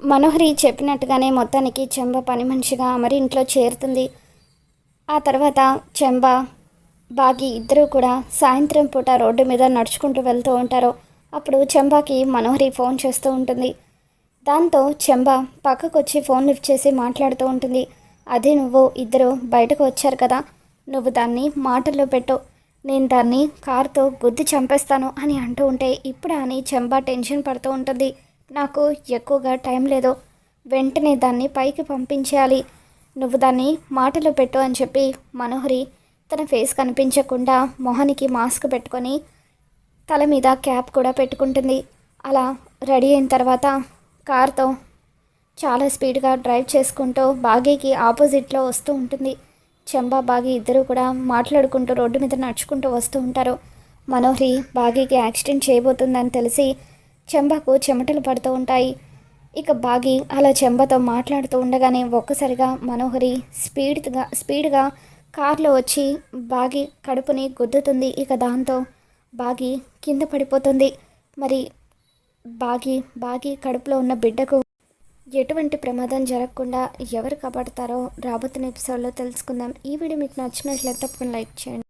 మనోహరి చెప్పినట్టుగానే మొత్తానికి చెంబ పని మనిషిగా మరి ఇంట్లో చేరుతుంది. ఆ తర్వాత చెంబ బాగి ఇద్దరూ కూడా సాయంత్రం పూట రోడ్డు మీద నడుచుకుంటూ వెళ్తూ ఉంటారు. అప్పుడు చెంబాకి మనోహరి ఫోన్ చేస్తూ ఉంటుంది. దాంతో చెంబ పక్కకు వచ్చి ఫోన్ లిఫ్ట్ చేసి మాట్లాడుతూ ఉంటుంది. అదే నువ్వు ఇద్దరు బయటకు వచ్చారు కదా నువ్వు దాన్ని మాటల్లో పెట్టు. నేను దాన్ని కారుతో గుద్ది చంపేస్తాను అని అంటూ ఉంటే ఇప్పుడు అని చెంబ టెన్షన్ పడుతూ ఉంటుంది. నాకు ఎక్కువగా టైం లేదు. వెంటనే దాన్ని పైకి పంపించేయాలి. నువ్వు దాన్ని మాటలో పెట్టు అని చెప్పి మనోహరి తన ఫేస్ కనిపించకుండా మొహానికి మాస్క్ పెట్టుకొని తల మీద క్యాప్ కూడా పెట్టుకుంటుంది. అలా రెడీ అయిన తర్వాత కార్తో చాలా స్పీడ్గా డ్రైవ్ చేసుకుంటూ బాగీకి ఆపోజిట్లో వస్తూ ఉంటుంది. చెంబా బాగి ఇద్దరు కూడా మాట్లాడుకుంటూ రోడ్డు మీద నడుచుకుంటూ వస్తూ ఉంటారు. మనోహరి బాగీకి యాక్సిడెంట్ చేయబోతుందని తెలిసి చెంబకు చెమటలు పడుతూ ఉంటాయి. ఇక బాగి అలా చెంబతో మాట్లాడుతూ ఉండగానే ఒక్కసారిగా మనోహరి స్పీడ్గా స్పీడ్గా కారులో వచ్చి బాగి కడుపుని గుద్దుతుంది. ఇక దాంతో బాగి కింద పడిపోతుంది. మరి బాగి బాగి కడుపులో ఉన్న బిడ్డకు ఎటువంటి ప్రమాదం జరగకుండా ఎవరు కాపాడుతారో రాబోతున్న ఎపిసోడ్లో తెలుసుకుందాం. ఈ వీడియో మీకు నచ్చినట్లయితే తప్పకుండా లైక్ చేయండి.